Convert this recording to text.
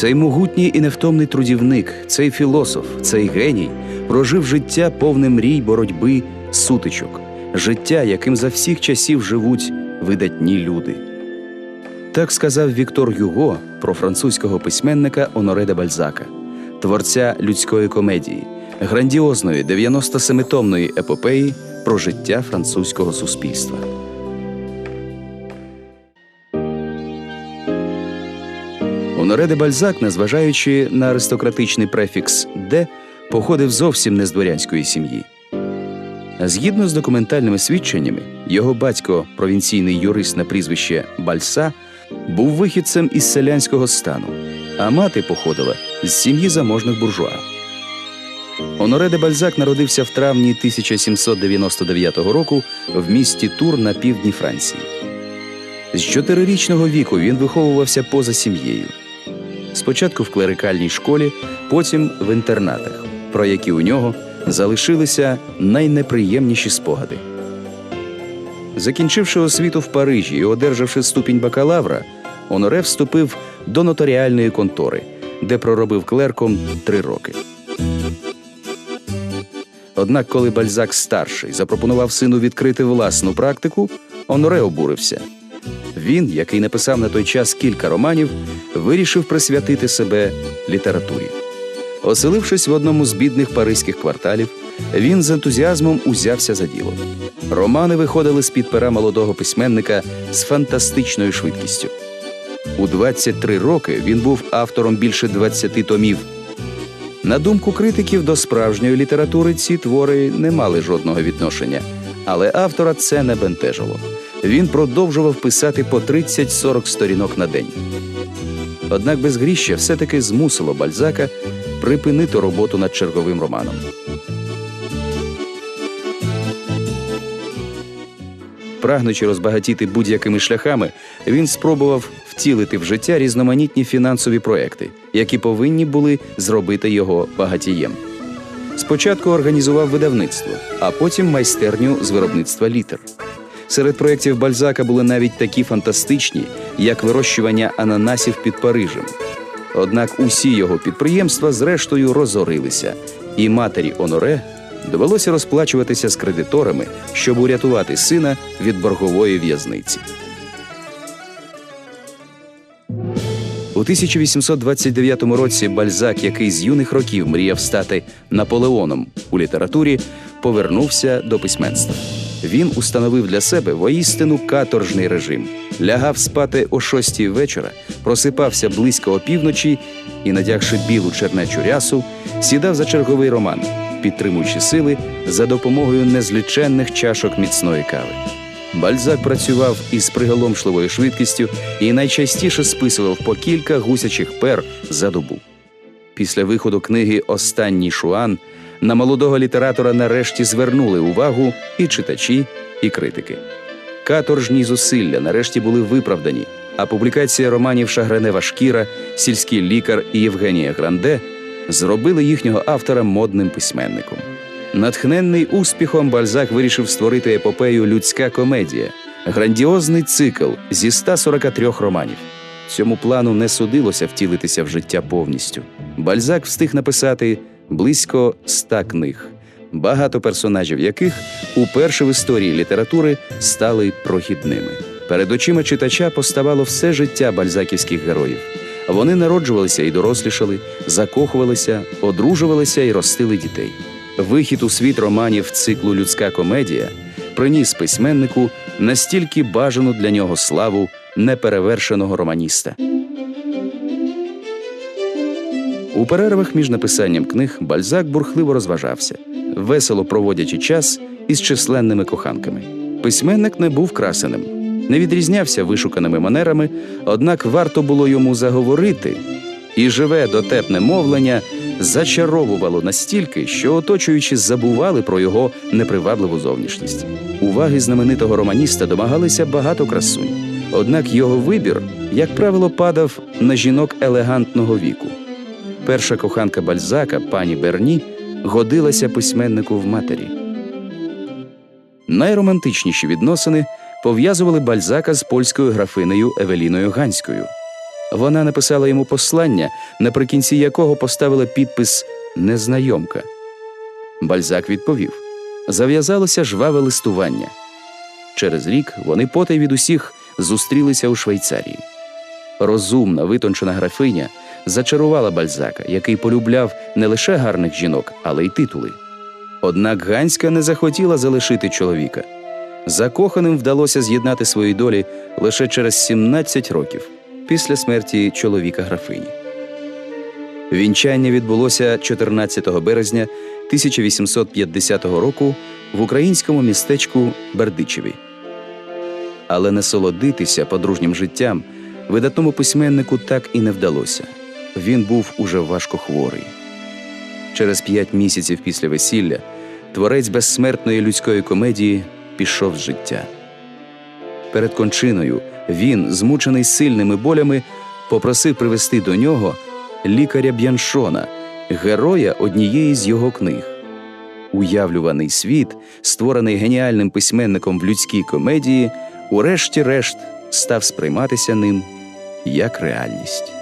Цей могутній і невтомний трудівник, цей філософ, цей геній прожив життя повне мрій, боротьби, сутичок, життя, яким за всіх часів живуть видатні люди. Так сказав Віктор Юго про французького письменника Оноре де Бальзака, творця людської комедії, грандіозної 97-томної епопеї про життя французького суспільства. Оноре де Бальзак, незважаючи на аристократичний префікс де, походив зовсім не з дворянської сім'ї. Згідно з документальними свідченнями, його батько, провінційний юрист на прізвище Бальса, був вихідцем із селянського стану, а мати походила з сім'ї заможних буржуа. Оноре де Бальзак народився в травні 1799 року в місті Тур на півдні Франції. З чотирирічного віку він виховувався поза сім'єю. Спочатку в клерикальній школі, потім в інтернатах, про які у нього залишилися найнеприємніші спогади. Закінчивши освіту в Парижі і одержавши ступінь бакалавра, Оноре вступив до нотаріальної контори, де проробив клерком три роки. Однак, коли Бальзак старший запропонував сину відкрити власну практику, Оноре обурився. Він, який написав на той час кілька романів, вирішив присвятити себе літературі. Оселившись в одному з бідних паризьких кварталів, він з ентузіазмом узявся за діло. Романи виходили з під пера молодого письменника з фантастичною швидкістю. У 23 роки він був автором більше 20 томів. На думку критиків, до справжньої літератури ці твори не мали жодного відношення, але автора це не бентежило. Він продовжував писати по 30-40 сторінок на день. Однак безгріща все-таки змусило Бальзака припинити роботу над черговим романом. Прагнучи розбагатіти будь-якими шляхами, він спробував втілити в життя різноманітні фінансові проекти, які повинні були зробити його багатієм. Спочатку організував видавництво, а потім майстерню з виробництва літер. Серед проєктів Бальзака були навіть такі фантастичні, як вирощування ананасів під Парижем. Однак усі його підприємства зрештою розорилися, і матері Оноре довелося розплачуватися з кредиторами, щоб урятувати сина від боргової в'язниці. У 1829 році Бальзак, який з юних років мріяв стати Наполеоном у літературі, повернувся до письменства. Він установив для себе воістину каторжний режим, лягав спати о шостій вечора, просипався близько опівночі і, надягши білу чернечу рясу, сідав за черговий роман, підтримуючи сили за допомогою незліченних чашок міцної кави. Бальзак працював із приголомшливою швидкістю і найчастіше списував по кілька гусячих пер за добу. Після виходу книги Останній Шуан на молодого літератора нарешті звернули увагу і читачі, і критики. Каторжні зусилля нарешті були виправдані, а публікація романів Шагренева Шкіра, Сільський лікар і Євгенія Гранде зробили їхнього автора модним письменником. Натхненний успіхом, Бальзак вирішив створити епопею Людська комедія, грандіозний цикл зі 143 романів. Цьому плану не судилося втілитися в життя повністю. Бальзак встиг написати близько ста книг, багато персонажів яких уперше в історії літератури стали прохідними. Перед очима читача поставало все життя бальзаківських героїв. Вони народжувалися і дорослішали, закохувалися, одружувалися і ростили дітей. Вихід у світ романів циклу Людська комедія приніс письменнику настільки бажану для нього славу неперевершеного романіста. У перервах між написанням книг Бальзак бурхливо розважався, весело проводячи час із численними коханками. Письменник не був красеним, не відрізнявся вишуканими манерами, однак варто було йому заговорити, і живе дотепне мовлення зачаровувало настільки, що оточуючі забували про його непривабливу зовнішність. Уваги знаменитого романіста домагалися багато красунь. Однак його вибір, як правило, падав на жінок елегантного віку. Перша коханка Бальзака, пані Берні, годилася письменнику в матері. Найромантичніші відносини пов'язували Бальзака з польською графинею Евеліною Ганською. Вона написала йому послання, наприкінці якого поставила підпис Незнайомка. Бальзак відповів: зав'язалося жваве листування. Через рік вони потай від усіх зустрілися у Швейцарії. Розумна, витончена графиня зачарувала Бальзака, який полюбляв не лише гарних жінок, але й титули. Однак Ганська не захотіла залишити чоловіка. Закоханим вдалося з'єднати свої долі лише через 17 років після смерті чоловіка графині. Вінчання відбулося 14 березня 1850 року в українському містечку Бердичеві. Але насолодитися подружнім життям видатному письменнику так і не вдалося. Він був уже важко хворий. Через п'ять місяців після весілля творець безсмертної людської комедії пішов з життя. Перед кончиною він, змучений сильними болями, попросив привезти до нього лікаря Б'яншона, героя однієї з його книг. Уявлюваний світ, створений геніальним письменником в людській комедії, урешті-решт став сприйматися ним як реальність.